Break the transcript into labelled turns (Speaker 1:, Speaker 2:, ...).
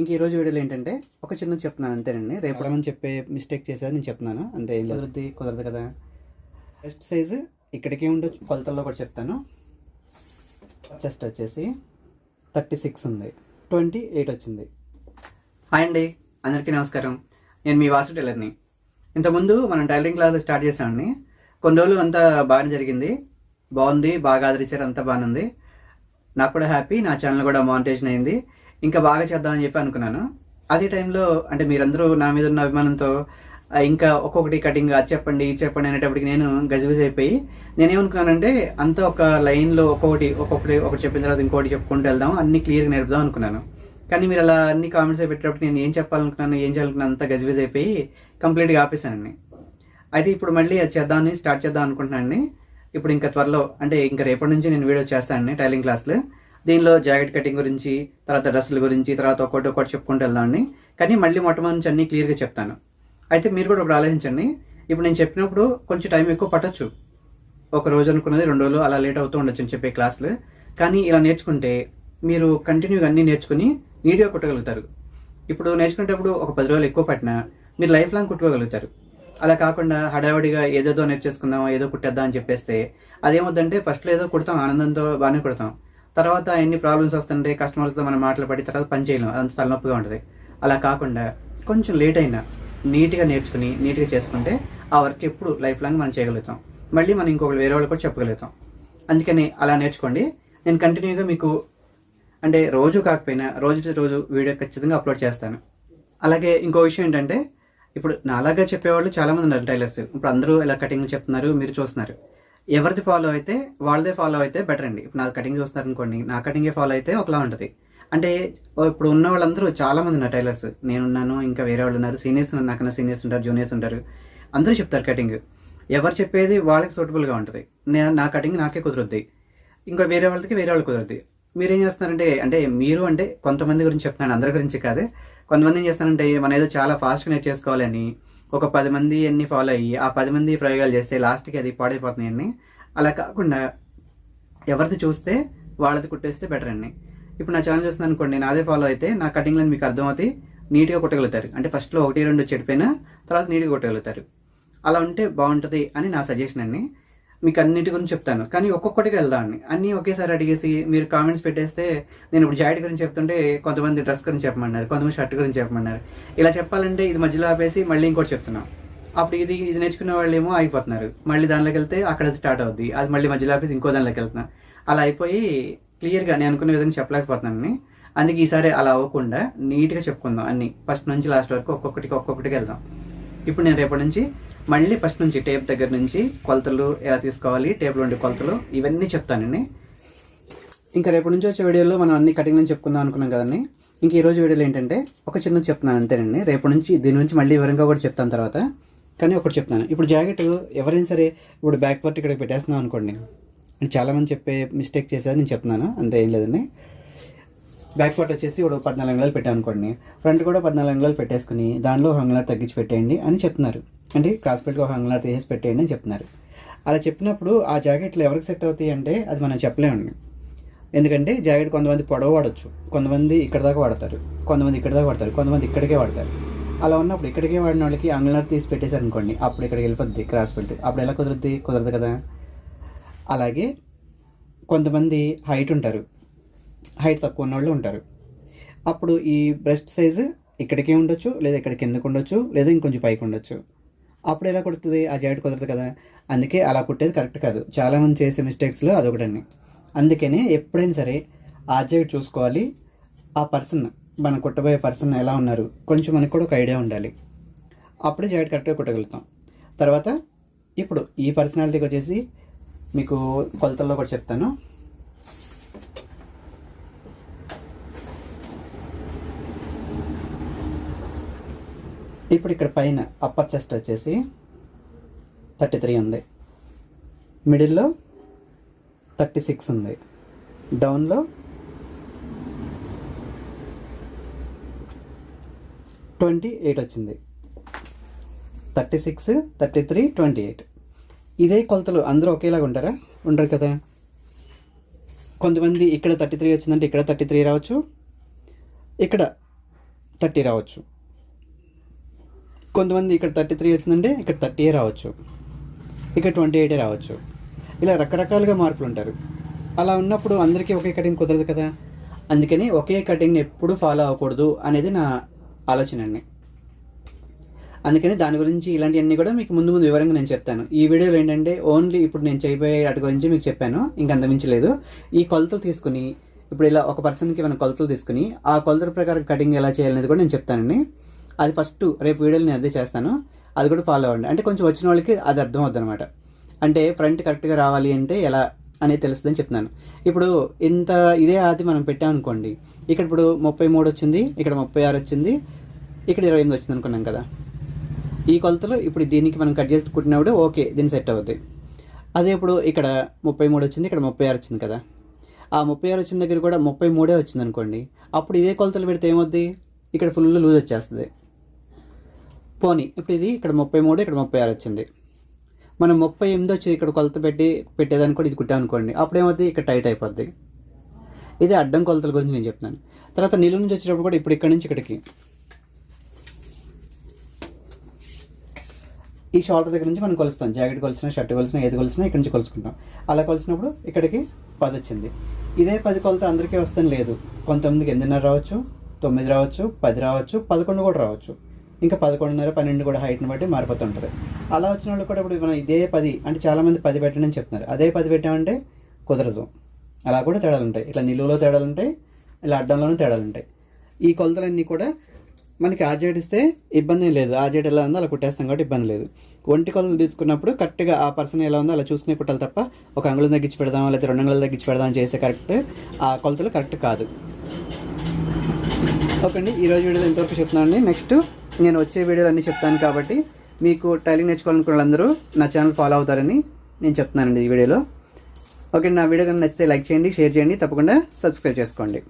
Speaker 1: ఇంక ఈరోజు వీడియోలో ఏంటంటే ఒక చిన్న చెప్తున్నాను అంతేనండి. రేపు ఏమని చెప్పే మిస్టేక్ చేసేది నేను చెప్తున్నాను. అంతే ఏం కుదరదు కదా. చెస్ట్ సైజు ఇక్కడికే ఉండొచ్చు. కొలతల్లో కూడా చెప్తాను. చెస్ట్ వచ్చేసి థర్టీ సిక్స్ ఉంది. ట్వంటీ ఎయిట్ వచ్చింది. హాయ్ అండి. అందరికీ నమస్కారం. నేను మీ వాసు టైలర్ని. ఇంతకుముందు మనం టైలరింగ్ క్లాస్ స్టార్ట్ చేసామండి కొన్ని రోజులు అంతా బాగానే జరిగింది. బాగుంది బాగా ఆదరించారు అంతా బాగానే ఉంది. నాకు కూడా హ్యాపీ నా ఛానల్ కూడా మానిటేషన్ అయింది. ఇంకా బాగా చేద్దామని చెప్పి అనుకున్నాను. అదే టైంలో అంటే మీరందరూ నా మీద ఉన్న అభిమానంతో ఇంకా ఒక్కొక్కటి కటింగ్ అది చెప్పండి ఇది చెప్పండి అనేటప్పటికి నేను గజిబిజి అయిపోయి నేనేమనుకున్నానంటే అంతా ఒక లైన్లో ఒక్కొక్కటి ఒక్కొక్కటి ఒకటి చెప్పిన తర్వాత ఇంకోటి చెప్పుకుంటూ వెళ్దాం అన్ని క్లియర్గా నేర్పుదాం అనుకున్నాను. కానీ మీరు అలా అన్ని కామెంట్స్ పెట్టేటప్పుడు నేను ఏం చెప్పాలనుకున్నాను ఏం చేయాలనుకున్నాను అంతా గజిబిజి అయిపోయి కంప్లీట్గా ఆపేశానండి. అయితే ఇప్పుడు మళ్ళీ అది చేద్దామని స్టార్ట్ చేద్దాం అనుకుంటున్నానండి. ఇప్పుడు ఇంకా త్వరలో అంటే ఇంకా రేపటి నుంచి నేను వీడియో చేస్తానండి టైలింగ్ క్లాస్లో. దీనిలో జాకెట్ కటింగ్ గురించి తర్వాత డ్రెస్సుల గురించి తర్వాత ఒకటి ఒకటి చెప్పుకుంటూ వెళ్దామండి కానీ మళ్ళీ మొట్టమొదటి అన్ని క్లియర్గా చెప్తాను. అయితే మీరు కూడా ఒకటి ఆలోచించండి. ఇప్పుడు నేను చెప్పినప్పుడు కొంచెం టైం ఎక్కువ పట్టచ్చు. ఒక రోజు అనుకున్నది రెండు రోజులు అలా లేట్ అవుతూ ఉండొచ్చు అని చెప్పే క్లాసులు. కానీ ఇలా నేర్చుకుంటే మీరు కంటిన్యూగా అన్నీ నేర్చుకుని నీట్గా కుట్టగలుగుతారు. ఇప్పుడు నేర్చుకునేటప్పుడు ఒక పది రోజులు ఎక్కువ పట్టినా మీరు లైఫ్ లాంగ్ కుట్టుకోగలుగుతారు. అలా కాకుండా హడావడిగా ఏదేదో నేర్చేసుకుందాం ఏదో కుట్టేద్దాం అని చెప్పేస్తే అదేమొద్దంటే ఫస్ట్లో ఏదో కుడతాం ఆనందంతో బాగానే కుడతాం. తర్వాత ఎన్ని ప్రాబ్లమ్స్ వస్తుంటే కస్టమర్స్తో మనం మాట్లాడి తర్వాత పని చేయలేం అంత తలనొప్పిగా ఉంటుంది. అలా కాకుండా కొంచెం లేట్ అయినా నీట్గా నేర్చుకుని నీట్గా చేసుకుంటే ఆ వర్క్ ఎప్పుడు లైఫ్ లాంగ్ మనం చేయగలుగుతాం. మళ్ళీ మనం ఇంకొకరు వేరే వాళ్ళు కూడా చెప్పగలుగుతాం. అందుకని అలా నేర్చుకోండి. నేను కంటిన్యూగా మీకు అంటే రోజు కాకపోయినా రోజు రోజు వీడియో ఖచ్చితంగా అప్లోడ్ చేస్తాను. అలాగే ఇంకో విషయం ఏంటంటే ఇప్పుడు నాలాగా చెప్పేవాళ్ళు చాలామంది ఉన్నారు టైలర్స్. ఇప్పుడు అందరూ ఇలా కటింగ్ చెప్తున్నారు మీరు చూస్తున్నారు. ఎవరిది ఫాలో అయితే వాళ్ళదే ఫాలో అయితే బెటర్ అండి. ఇప్పుడు నా కటింగ్ చూస్తున్నారు అనుకోండి నా కటింగే ఫాలో అయితే ఒకలా ఉంటుంది. అంటే ఇప్పుడు ఉన్న వాళ్ళందరూ చాలా మంది ఉన్నారు టైలర్స్. నేనున్నాను ఇంకా వేరే వాళ్ళు ఉన్నారు సీనియర్స్ ఉన్నారు నాకన్నా సీనియర్స్ ఉంటారు జూనియర్స్ ఉంటారు. అందరూ చెప్తారు కటింగ్ ఎవరు చెప్పేది వాళ్ళకి సూటబుల్గా ఉంటుంది. నే- నా కటింగ్ నాకే కుదురుద్ది. ఇంకా వేరే వాళ్ళకి వేరే వాళ్ళు కుదరద్ది. మీరు ఏం చేస్తున్నారంటే అంటే మీరు అంటే కొంతమంది గురించి చెప్తున్నాను అందరి గురించి కాదు. కొంతమంది ఏం చేస్తారంటే మనం ఏదో చాలా ఫాస్ట్గా నేర్చేసుకోవాలని ఒక పది మంది అన్ని ఫాలో అయ్యి ఆ పది మంది ప్రయోగాలు చేస్తే లాస్ట్కి అది పాడైపోతున్నాయండి అలా కాకుండా ఎవరిది చూస్తే వాళ్ళది కుట్టేస్తే బెటర్ అండి ఇప్పుడు నా ఛానల్ చూస్తున్నాను అనుకోండి నాదే ఫాలో అయితే నా కటింగ్లో మీకు అర్థమవుతాయి నీట్గా కుట్టగలుగుతారు. అంటే ఫస్ట్లో ఒకటి రెండు చెడిపోయినా తర్వాత నీట్గా కుట్టగలుగుతారు. అలా ఉంటే బాగుంటుంది అని నా సజెషన్ అండి మీకు అన్నిటి గురించి చెప్తాను. కానీ ఒక్కొక్కటిగా వెళ్దామండి. అన్నీ ఒకేసారి అడిగేసి మీరు కామెంట్స్ పెట్టేస్తే నేను ఇప్పుడు జాకెట్ గురించి చెప్తుంటే కొంతమంది డ్రెస్ గురించి చెప్పమన్నారు కొంతమంది షర్ట్ గురించి చెప్పమన్నారు. ఇలా చెప్పాలంటే ఇది మధ్యలో ఆపేసి మళ్ళీ ఇంకోటి చెప్తున్నాం. అప్పుడు ఇది ఇది నేర్చుకునే వాళ్ళు ఏమో ఆగిపోతున్నారు. మళ్ళీ దానిలోకి వెళ్తే అక్కడ స్టార్ట్ అవుద్ది. అది మళ్ళీ మధ్యలో ఆపేసి ఇంకో దానిలోకి వెళ్తున్నా. అలా అయిపోయి క్లియర్గా నేను అనుకునే విధంగా చెప్పలేకపోతున్నాను అందుకే ఈసారి అలా అవ్వకుండా నీట్గా చెప్పుకుందాం అన్ని. ఫస్ట్ నుంచి లాస్ట్ వరకు ఒక్కొక్కటికి ఒక్కొక్కటికి వెళ్దాం. ఇప్పుడు నేను రేపటి నుంచి మళ్ళీ ఫస్ట్ నుంచి టేప్ దగ్గర నుంచి కొలతలు ఎలా తీసుకోవాలి టేప్లో ఉండే కొలతలు ఇవన్నీ చెప్తానండి ఇంకా రేపటి నుంచి వచ్చే వీడియోలో మనం అన్ని కటింగ్ నుంచి చెప్పుకుందాం అనుకున్నాం కదండి. ఇంక ఈరోజు వీడియోలో ఏంటంటే ఒక చిన్న చెప్తున్నాను అంతేనండి. రేపటి నుంచి దీని నుంచి మళ్ళీ వివరంగా కూడా చెప్తాను తర్వాత. కానీ ఒకటి చెప్తాను ఇప్పుడు జాకెట్ ఎవరైనా సరే ఇప్పుడు బ్యాక్ పార్ట్ ఇక్కడ పెట్టేస్తున్నాం అనుకోండి. అంటే చాలామంది చెప్పే మిస్టేక్ చేశారు నేను చెప్తున్నాను. అంతే ఏం లేదండి. బ్యాక్ పార్ట్ వచ్చేసి ఇప్పుడు పద్నాలుగు అంగుళాలు పెట్టాను అనుకోండి. ఫ్రంట్ కూడా పద్నాలుగు అంగుళాలు పెట్టేసుకుని దానిలో ఒక అంగుళాలు తగ్గించి పెట్టేయండి అని చెప్తున్నారు. అంటే క్రాస్ ఒక అంగుళాలు తీసేసి పెట్టేయండి అని చెప్తున్నారు. అలా చెప్పినప్పుడు ఆ జాకెట్లు ఎవరికి సెట్ అవుతాయి అంటే అది మనం చెప్పలేమండి. ఎందుకంటే జాకెట్ కొంతమంది పొడవ వాడచ్చు. కొంతమంది ఇక్కడ దాకా వాడతారు. కొంతమంది ఇక్కడ దాకా వాడతారు. కొంతమంది ఇక్కడికే వాడతారు. అలా ఉన్నప్పుడు ఇక్కడికే వాడిన వాళ్ళకి అంగుళాలు తీసి పెట్టేశారు అనుకోండి అప్పుడు ఇక్కడికి వెళ్ళిపోద్ది క్రాస్ బెల్ట్ అప్పుడు ఎలా కుదురుద్ది? కుదరదు కదా? అలాగే కొంతమంది హైట్ ఉంటారు. హైట్ తక్కువ ఉన్న వాళ్ళు ఉంటారు. అప్పుడు ఈ బ్రెస్ట్ సైజు ఇక్కడికే ఉండొచ్చు లేదా ఇక్కడ కిందకు ఉండొచ్చు లేదా ఇంకొంచెం పైకి ఉండొచ్చు. అప్పుడు ఎలా కుడుతుంది? ఆ జాకెట్ కుదరదు కదా. అందుకే అలా కుట్టేది కరెక్ట్ కాదు. చాలామంది చేసే మిస్టేక్స్లో అదొకటండి. అందుకనే ఎప్పుడైనా సరే ఆ జాకెట్ చూసుకోవాలి. ఆ పర్సన్ మనం కుట్టబోయే పర్సన్ ఎలా ఉన్నారు? కొంచెం మనకు కూడా ఒక ఐడియా ఉండాలి. అప్పుడే జాకెట్ కరెక్ట్గా కుట్టగలుగుతాం. తర్వాత ఇప్పుడు ఈ పర్సనాలిటీకి వచ్చేసి మీకు కొలతల్లో కూడా చెప్తాను. ఇప్పుడు ఇక్కడ పైన అప్పర్ చెస్ట్ వచ్చేసి థర్టీ త్రీ ఉంది. మిడిల్లో థర్టీ సిక్స్ ఉంది. డౌన్లో ట్వంటీ ఎయిట్ వచ్చింది. Thirty six thirty three twenty eight ఇదే కొలతలు అందరూ ఒకేలాగా ఉంటారా? ఉండరు కదా? కొంతమంది ఇక్కడ థర్టీ త్రీ వచ్చిందంటే ఇక్కడ థర్టీ త్రీ రావచ్చు. ఇక్కడ థర్టీ రావచ్చు. కొంతమంది ఇక్కడ థర్టీ త్రీ వచ్చిందంటే ఇక్కడ థర్టీ రావచ్చు. ఇక్కడ ట్వంటీ ఎయిటే రావచ్చు. ఇలా రకరకాలుగా మార్కులు ఉంటారు. అలా ఉన్నప్పుడు అందరికీ ఒకే కటింగ్ కుదరదు కదా. అందుకని ఒకే కటింగ్ని ఎప్పుడు ఫాలో అవ్వకూడదు అనేది నా ఆలోచన అండి అందుకని దాని గురించి ఇలాంటివన్నీ కూడా మీకు ముందు ముందు వివరంగా నేను చెప్తాను. ఈ వీడియోలో ఏంటంటే ఓన్లీ ఇప్పుడు నేను చేయబోయే వాటి గురించి మీకు చెప్పాను. ఇంకా అంతమించలేదు ఈ కొలతలు తీసుకుని ఇప్పుడు ఇలా ఒక పర్సన్కి మనం కొలతలు తీసుకుని ఆ కొలతల ప్రకారం కటింగ్ ఎలా చేయాలనేది కూడా నేను చెప్తానండి. అది ఫస్ట్ రేపు వీడియోలు నేను అదే చేస్తాను. అది కూడా ఫాలో అవ్వండి. అంటే కొంచెం వచ్చిన వాళ్ళకి అది అర్థం అవుతుంది అనమాట అంటే ఫ్రంట్ కరెక్ట్గా రావాలి అంటే ఎలా అనేది తెలుస్తుందని చెప్తున్నాను. ఇప్పుడు ఇంత ఇదే ఆది మనం పెట్టామనుకోండి ఇక్కడ ఇప్పుడు ముప్పై మూడు వచ్చింది ఇక్కడ ముప్పై ఆరు వచ్చింది ఇక్కడ ఇరవై ఎనిమిది వచ్చింది అనుకున్నాం కదా. ఈ కొలతలు ఇప్పుడు దీనికి మనం కట్ చేసి కుట్టినప్పుడు ఓకే దీన్ని సెట్ అవుద్ది. అదే ఇప్పుడు ఇక్కడ ముప్పై మూడు వచ్చింది ఇక్కడ ముప్పై ఆరు వచ్చింది కదా. ఆ ముప్పై ఆరు వచ్చిన దగ్గర కూడా ముప్పై మూడే వచ్చింది అనుకోండి. అప్పుడు ఇదే కొలతలు పెడితే ఏమవుద్ది? ఇక్కడ ఫుల్ లూజ్ వచ్చేస్తుంది. పోనీ ఇప్పుడు ఇది ఇక్కడ ముప్పై మూడు ఇక్కడ ముప్పై ఆరు వచ్చింది. మనం ముప్పై ఎనిమిది వచ్చి ఇక్కడ కొలత పెట్టి పెట్టేదాన్ని కూడా ఇది కుట్టామనుకోండి అప్పుడు ఏమవుద్ది ఇక్కడ టైట్ అయిపోద్ది. ఇది అడ్డం కొలతల గురించి నేను చెప్తున్నాను. తర్వాత నిలువు నుంచి వచ్చేటప్పుడు కూడా ఇప్పుడు ఇక్కడ నుంచి ఇక్కడికి. ఈ షోల్డర్ దగ్గర నుంచి మనం కొలుస్తాం. జాకెట్ కొలిసిన షర్ట్ కొలిసిన ఏది కొలిసినా ఇక్కడ నుంచి కొలుసుకుంటాం అలా కొలిసినప్పుడు ఇక్కడికి పది వచ్చింది. ఇదే పది కొలత అందరికీ వస్తాను లేదు. కొంతమందికి ఎనిమిదిన్నర రావచ్చు తొమ్మిది రావచ్చు పది రావచ్చు పదకొండు కూడా రావచ్చు. ఇంకా పదకొండున్నర పన్నెండు కూడా హైట్ని బట్టి మారిపోతుంటుంది. అలా వచ్చిన వాళ్ళు కూడా ఇప్పుడు మనం ఇదే పది అంటే చాలామంది పది పెట్టండి అని చెప్తున్నారు. అదే పది పెట్టామంటే కుదరదు. అలా కూడా తేడాలు ఉంటాయి. ఇట్లా నిలువలో తేడాలు ఉంటాయి ఇలా అడ్డంలోనూ తేడాలు ఉంటాయి. ఈ కొలతలన్నీ కూడా మనకి ఆ ఇబ్బంది లేదు. ఆ జేడ్ ఎలా ఉందో అలా కుట్టేస్తాం కాబట్టి ఇబ్బంది లేదు. ఒంటి కొలతలు తీసుకున్నప్పుడు కరెక్ట్గా ఆ పర్సన్ ఎలా ఉందో అలా చూసుకునే కుట్టాలి తప్ప ఒక అంగుళం తగ్గించి పెడదాం లేదా రెండు అంగుళాలు తగ్గించి పెడదాం చేసే కరెక్ట్ ఆ కొలతలు కరెక్ట్ కాదు. ఓకే అండి ఈరోజు వీడియోలో ఇంతవరకు చెప్తున్నానండి నెక్స్ట్ నేను వచ్చే వీడియోలు అన్నీ చెప్తాను కాబట్టి మీకు టైలింగ్ నేర్చుకోవాలనుకున్న వాళ్ళందరూ నా ఛానల్ ఫాలో అవుతారని నేను చెప్తున్నానండి ఈ వీడియోలో. ఓకే నా వీడియో కనుక నచ్చితే లైక్ చేయండి షేర్ చేయండి తప్పకుండా సబ్స్క్రైబ్ చేసుకోండి.